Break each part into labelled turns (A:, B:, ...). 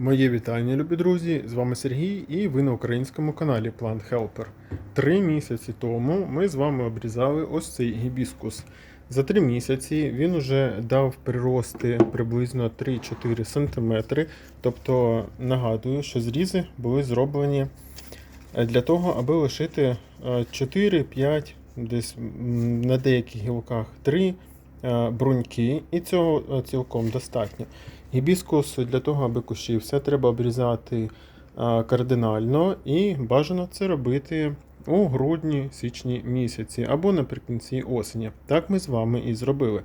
A: Моє вітання, любі друзі! З вами Сергій і ви на українському каналі Plant Helper. Три місяці тому ми з вами обрізали ось цей гібіскус. За три місяці він уже дав прирости приблизно 3-4 см. Тобто нагадую, що зрізи були зроблені е, для того, аби лишити е, 4-5, десь на деяких гілках 3 е, бруньки, і цього е, цілком достатньо. Гібіскус для того, аби кущився, треба обрізати кардинально і бажано це робити у грудні-січні місяці або наприкінці осені. Так ми з вами і зробили.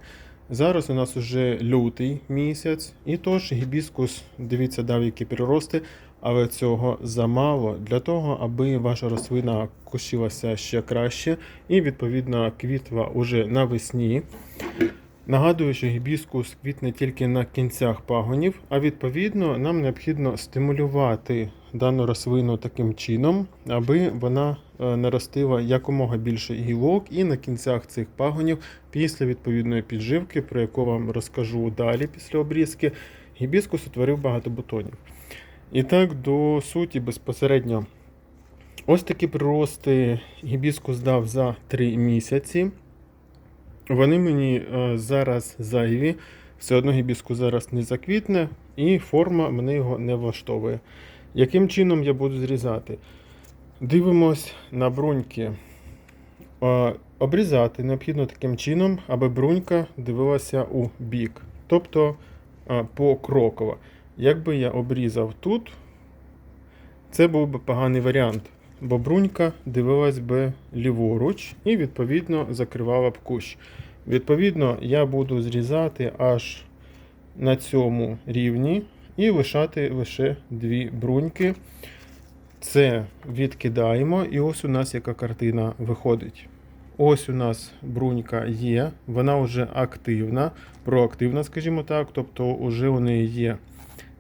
A: Зараз у нас уже лютий місяць, і тож гібіскус, дивіться, дав які прирости, але цього замало для того, аби ваша рослина кущилася ще краще і, відповідно, квітла уже навесні. Нагадую, що гібіскус квітне тільки на кінцях пагонів, а відповідно нам необхідно стимулювати дану рослину таким чином, аби вона е, наростила якомога більше гілок, і на кінцях цих пагонів, після відповідної підживки, про яку вам розкажу далі після обрізки, гібіскус утворив багато бутонів. І так, до суті, безпосередньо. Ось такі прирости гібіскус дав за 3 місяці. Вони мені е, зараз зайві. Все одно гібіску зараз не заквітне, і форма мене його не влаштовує. Яким чином я буду зрізати? Дивимось на бруньки. Е, Обрізати необхідно таким чином, аби брунька дивилася у бік. Тобто е, покроково. Якби я обрізав тут, це був би поганий варіант, бо брунька дивилась би ліворуч і, відповідно, закривала б кущ. Відповідно, я буду зрізати аж на цьому рівні і лишати лише дві бруньки. Це відкидаємо, і ось у нас яка картина виходить. Ось у нас брунька є, вона вже активна, проактивна, скажімо так, тобто вже у неї є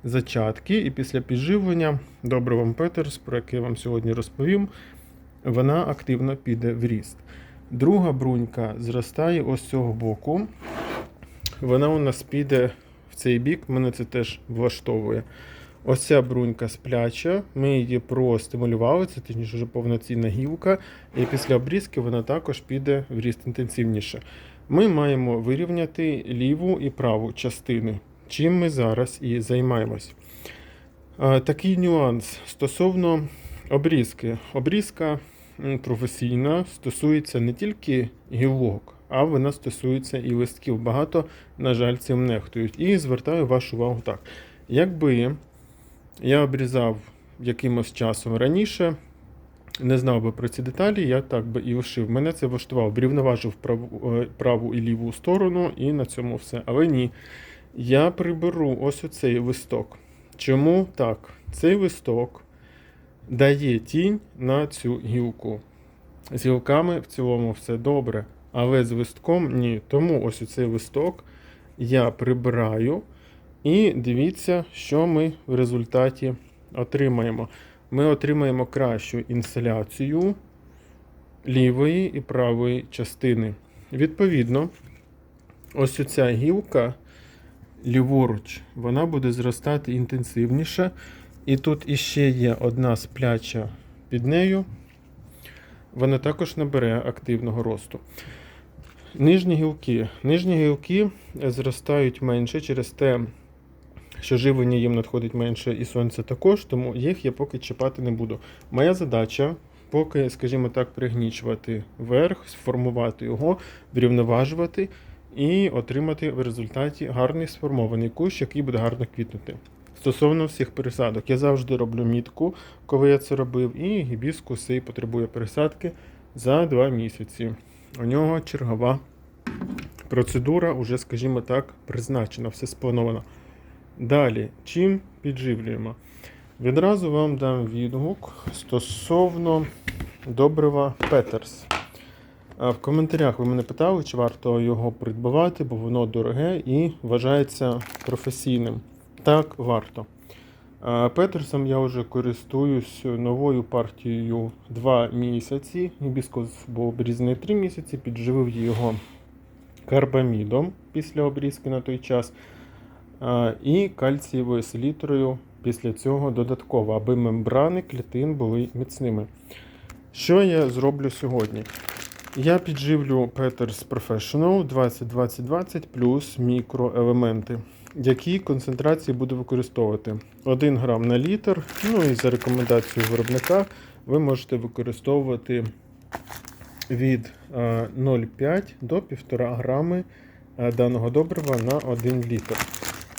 A: зачатки, і після підживлення добривом Петерс, про яке я вам сьогодні розповім, вона активно піде в ріст. Друга брунька зростає ось з цього боку. Вона у нас піде в цей бік, мене це теж влаштовує. Ось ця брунька спляча, ми її простимулювали, це точніше вже повноцінна гілка, і після обрізки вона також піде в ріст інтенсивніше. Ми маємо вирівняти ліву і праву частини, чим ми зараз і займаємось. Такий нюанс стосовно обрізки. Обрізка професійна стосується не тільки гілок, а вона стосується і листків. Багато, на жаль, цим нехтують. І звертаю вашу увагу так. Якби я обрізав якимось часом раніше, не знав би про ці деталі, я так би і лишив. Мене це влаштував, врівноважив праву, е, праву і ліву сторону, і на цьому все. Але ні. Я приберу ось оцей листок. Чому так? Цей листок дає тінь на цю гілку. З гілками в цілому все добре, але з листком ні. Тому ось оцей листок я прибираю. І дивіться, що ми в результаті отримаємо. Ми отримаємо кращу інсталяцію лівої і правої частини. Відповідно, ось оця гілка ліворуч, вона буде зростати інтенсивніше. І тут іще є одна спляча під нею. Вона також набере активного росту. Нижні гілки. Нижні гілки зростають менше через те, що живлення їм надходить менше і сонце також, тому їх я поки чіпати не буду. Моя задача поки, скажімо так, пригнічувати верх, сформувати його, врівноважувати і отримати в результаті гарний сформований кущ, який буде гарно квітнути. Стосовно всіх пересадок, я завжди роблю мітку, коли я це робив, і гібіскус цей потребує пересадки за 2 місяці. У нього чергова процедура, уже, скажімо так, призначена, все сплановано. Далі, чим підживлюємо? Відразу вам дам відгук стосовно добрива Петерс. В коментарях ви мене питали, чи варто його придбавати, бо воно дороге і вважається професійним. Так, варто. Петерсом я вже користуюсь новою партією 2 місяці. Гібіскус був обрізаний 3 місяці, підживив його карбамідом після обрізки на той час. І кальцієвою селітрою після цього додатково, аби мембрани клітин були міцними. Що я зроблю сьогодні? Я підживлю Peters Professional 20-20-20 плюс мікроелементи. Які концентрації буду використовувати? 1 грам на літр. Ну і за рекомендацією виробника ви можете використовувати від е, 0,5 до 1,5 грами е, даного добрива на 1 літр.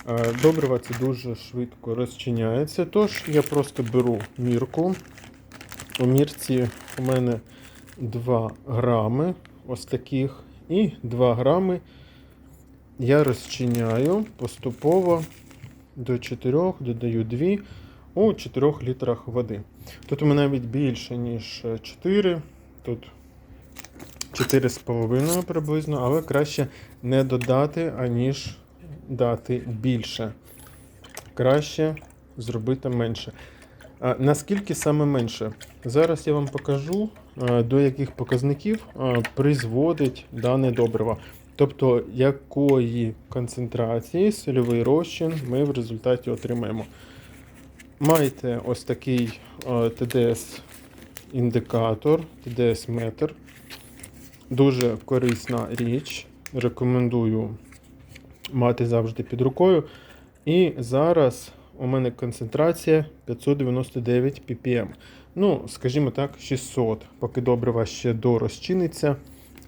A: Е, Добрива це дуже швидко розчиняється, тож я просто беру мірку. У мірці у мене 2 грами ось таких і 2 грами я розчиняю поступово до 4, додаю 2 у 4 літрах води. Тут у мене навіть більше, ніж 4. Тут 4,5 приблизно, але краще не додати, аніж дати більше. Краще зробити менше. Наскільки саме менше? Зараз я вам покажу, до яких показників призводить дане добриво. Тобто, якої концентрації сольовий розчин ми в результаті отримаємо. Маєте ось такий TDS-індикатор, TDS-метр. Дуже корисна річ. Рекомендую мати завжди під рукою. І зараз у мене концентрація 599 ppm. Ну, скажімо так, 600, поки добрива ще дорозчиниться.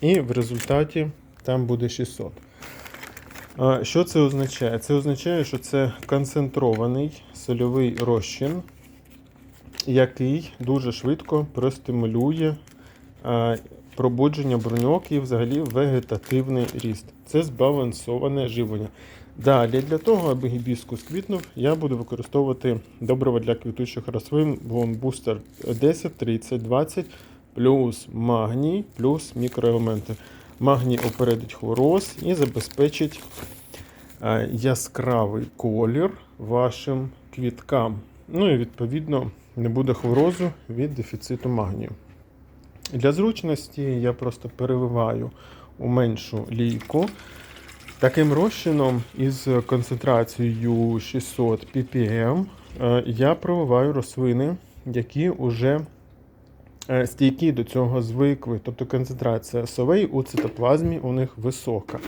A: І в результаті там буде 600. А, Що це означає? Це означає, що це концентрований сольовий розчин, який дуже швидко простимулює пробудження броньок і взагалі вегетативний ріст. Це збалансоване живлення. Далі, для того, аби гібіскус квітнув, я буду використовувати добриво для квітучих рослин Booster 10, 30, 20 плюс магній, плюс мікроелементи. Магній опередить хлороз і забезпечить е, яскравий колір вашим квіткам. Ну і відповідно не буде хлорозу від дефіциту магнію. Для зручності я просто переливаю у меншу лійку. Таким розчином із концентрацією 600 ppm е, я проливаю рослини, які вже е, стійкі до цього звикли. Тобто концентрація солей у цитоплазмі у них висока.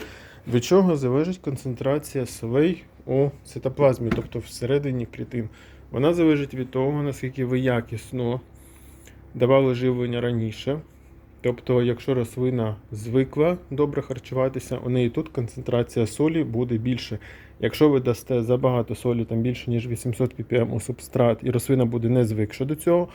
A: Від чого залежить концентрація солей у цитоплазмі, тобто всередині клітин. Вона залежить від того, наскільки ви якісно давали живлення раніше. Тобто, якщо рослина звикла добре харчуватися, у неї тут концентрація солі буде більше. Якщо ви дасте забагато солі, там більше, ніж 800 ppm у субстрат, і рослина буде не звикша до цього,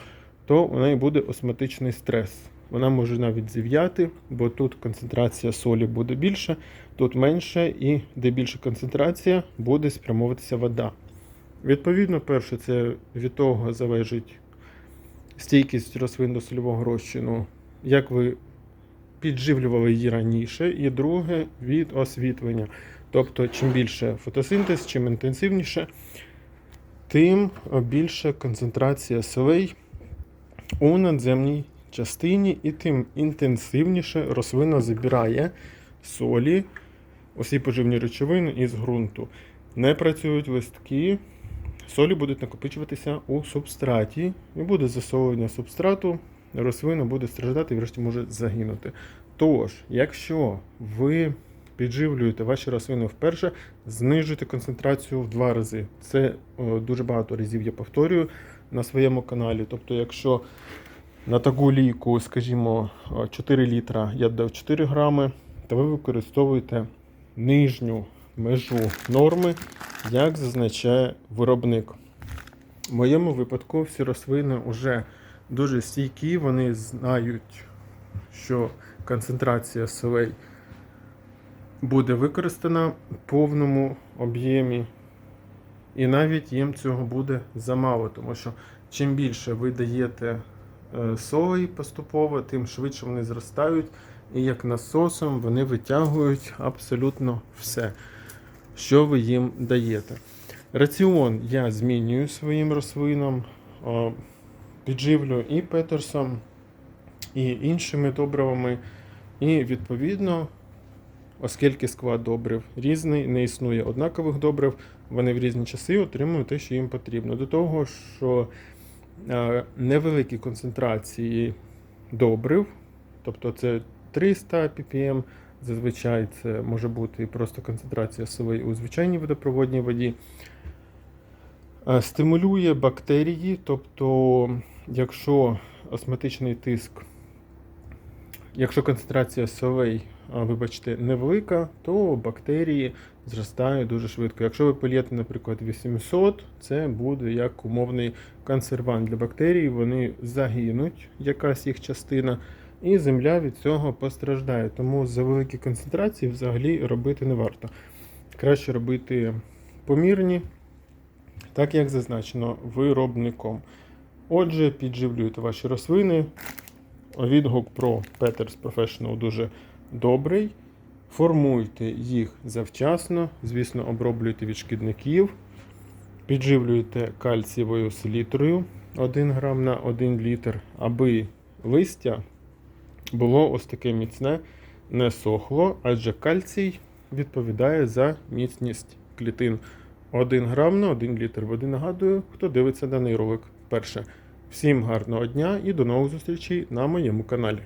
A: то у неї буде осмотичний стрес. Вона може навіть зів'яти, бо тут концентрація солі буде більше, тут менше, і де більша концентрація, буде спрямовуватися вода. Відповідно, перше, це від того залежить стійкість рослин до сольового розчину, як ви підживлювали її раніше, і друге від освітлення. Тобто, чим більше фотосинтез, чим інтенсивніше, тим більша концентрація солей у надземній частині, і тим інтенсивніше рослина забирає солі, усі поживні речовини із ґрунту. Не працюють листки, солі будуть накопичуватися у субстраті, і буде засолення субстрату, рослина буде страждати і врешті може загинути. Тож, якщо ви підживлюєте ваші рослини вперше, знижуйте концентрацію в два рази. Це о, дуже багато разів я повторюю на своєму каналі. Тобто, якщо на таку лійку, скажімо, 4 літра я дав 4 грами, то ви використовуєте нижню межу норми, як зазначає виробник. В моєму випадку всі рослини вже дуже стійкі, вони знають, що концентрація солей буде використана в повному об'ємі. І навіть їм цього буде замало, тому що чим більше ви даєте е, солей поступово, тим швидше вони зростають, і як насосом вони витягують абсолютно все, що ви їм даєте. Раціон я змінюю своїм рослинам, е, підживлю і Петерсом, і іншими добривами. І відповідно, оскільки склад добрив різний, не існує однакових добрив, вони в різні часи отримують те, що їм потрібно. До того, що е, невеликі концентрації добрив, тобто це 300 ppm, зазвичай це може бути просто концентрація соли у звичайній водопроводній воді. Е, Стимулює бактерії, тобто, якщо осмотичний тиск, якщо концентрація солей, вибачте, невелика, то бактерії зростають дуже швидко. Якщо ви польєте, наприклад, 800, це буде як умовний консервант для бактерій, вони загинуть, якась їх частина, і земля від цього постраждає. Тому за великі концентрації взагалі робити не варто. Краще робити помірні, так як зазначено виробником. Отже, підживлюйте ваші рослини. Відгук про Peters Professional дуже добрий. Формуйте їх завчасно, звісно, оброблюйте від шкідників. Підживлюйте кальцієвою селітрою 1 грам на 1 літр, аби листя було ось таке міцне, не сохло, адже кальцій відповідає за міцність клітин. 1 грам на 1 літр води. Нагадую, хто дивиться даний ролик вперше. Всім гарного дня і до нових зустрічей на моєму каналі.